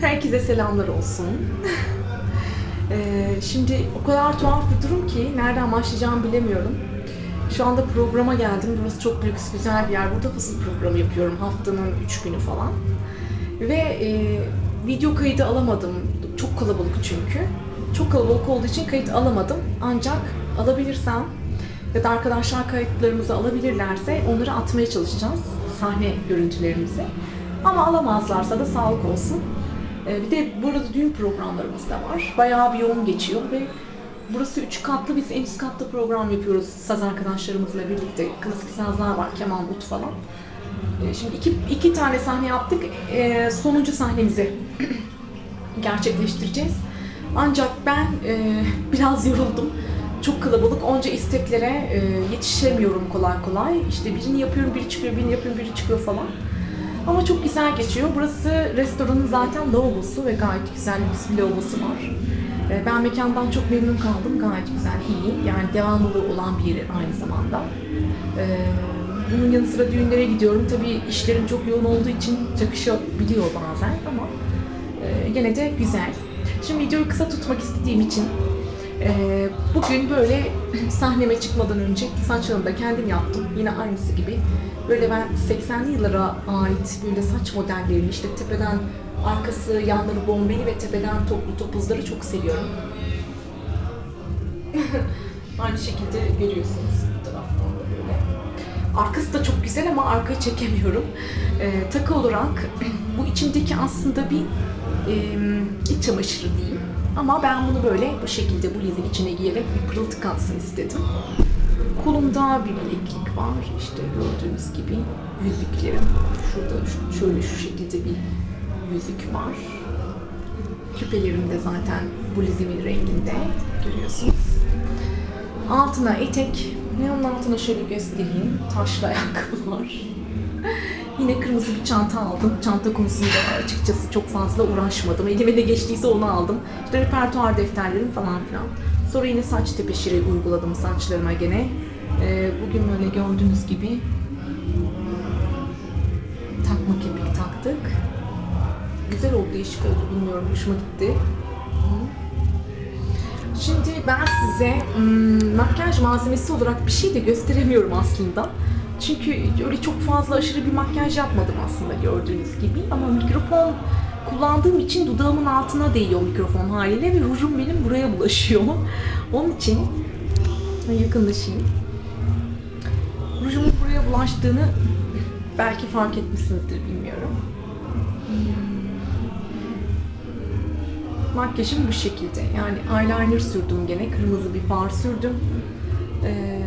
Herkese selamlar olsun. Ee, şimdi o kadar tuhaf bir durum ki nereden başlayacağımı bilemiyorum. Şu anda programa geldim. Burası çok lüks, güzel bir yer. Burada fasıl programı yapıyorum haftanın 3 günü falan. Ve e, video kaydı alamadım. Çok kalabalık çünkü. Çok kalabalık olduğu için kayıt alamadım. Ancak alabilirsem ya da arkadaşlar kayıtlarımızı alabilirlerse onları atmaya çalışacağız. Sahne görüntülerimizi. Ama alamazlarsa da sağlık olsun. Ee, Bir de burada düğün programlarımız da var. Bayağı bir yoğun geçiyor ve burası üç katlı. Biz en üst katta program yapıyoruz saz arkadaşlarımızla birlikte. Klasik sazlar var, keman, ut falan. Ee, Şimdi iki, iki tane sahne yaptık. Ee, sonuncu sahnemizi gerçekleştireceğiz. Ancak ben e, biraz yoruldum. Çok kalabalık. Onca isteklere e, yetişemiyorum kolay kolay. İşte birini yapıyorum, biri çıkıyor, birini yapıyorum, biri çıkıyor falan. Ama çok güzel geçiyor. Burası restoranın zaten lavabosu ve gayet güzel bir lavabosu var. E, Ben mekandan çok memnun kaldım. Gayet güzel, iyi. Yani devamlılığı olan bir yer aynı zamanda. E, Bunun yanı sıra düğünlere gidiyorum. Tabii işlerim çok yoğun olduğu için çakışabiliyor bazen ama e, gene de güzel. Şimdi videoyu kısa tutmak istediğim için e, bugün böyle sahneme çıkmadan önce saçlarımı da kendim yaptım. Yine aynısı gibi. Böyle ben 80'li yıllara ait böyle saç modellerini işte tepeden arkası yanları bombeli ve tepeden toplu topuzları çok seviyorum. Aynı şekilde görüyorsunuz. Arkası da çok güzel ama arkayı çekemiyorum. Ee, takı olarak bu içindeki aslında bir e, iç çamaşırı diyeyim. Ama ben bunu böyle bu şekilde bu lizin içine giyerek bir pırıltı katsın istedim. Kolumda bir bileklik var. İşte gördüğünüz gibi yüzüklerim. Şurada şu- şöyle şu şekilde bir yüzük var. Küpelerim de zaten bu lizimin renginde görüyorsunuz. Altına etek, ve onun altına şöyle göstereyim. Taşlı ayakkabı var. Yine kırmızı bir çanta aldım. Çanta konusunda açıkçası çok fazla uğraşmadım. Elime ne geçtiyse onu aldım. İşte repertuar defterlerim falan filan. Sonra yine saç tepeşiri uyguladım saçlarıma gene. Ee, bugün böyle gördüğünüz gibi takma kepik taktık. Güzel oldu, değişik oldu bilmiyorum. Hoşuma gitti. Şimdi ben size hmm, makyaj malzemesi olarak bir şey de gösteremiyorum aslında. Çünkü öyle çok fazla aşırı bir makyaj yapmadım aslında gördüğünüz gibi. Ama mikrofon kullandığım için dudağımın altına değiyor mikrofon haliyle ve rujum benim buraya bulaşıyor. Onun için yakınlaşayım. Rujumun buraya bulaştığını belki fark etmişsinizdir bilmiyorum. Makyajım bu şekilde. Yani eyeliner sürdüm gene. Kırmızı bir far sürdüm. Ee,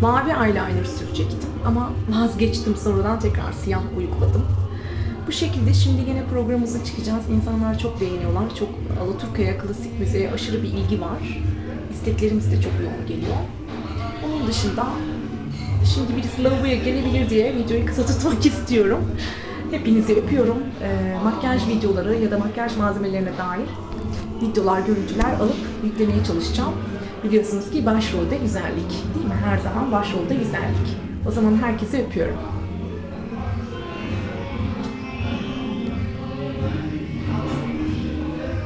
mavi eyeliner sürecektim. Ama vazgeçtim sonradan tekrar siyah uyguladım. Bu şekilde şimdi yine programımıza çıkacağız. İnsanlar çok beğeniyorlar. Çok Alaturka'ya, klasik müziğe aşırı bir ilgi var. İsteklerimiz de çok yoğun geliyor. Onun dışında şimdi birisi lavaboya gelebilir diye videoyu kısa tutmak istiyorum. Hepinizi öpüyorum. Ee, makyaj videoları ya da makyaj malzemelerine dair videolar, görüntüler alıp yüklemeye çalışacağım. Biliyorsunuz ki başrolde güzellik değil mi? Her zaman başrolde güzellik. O zaman herkese öpüyorum.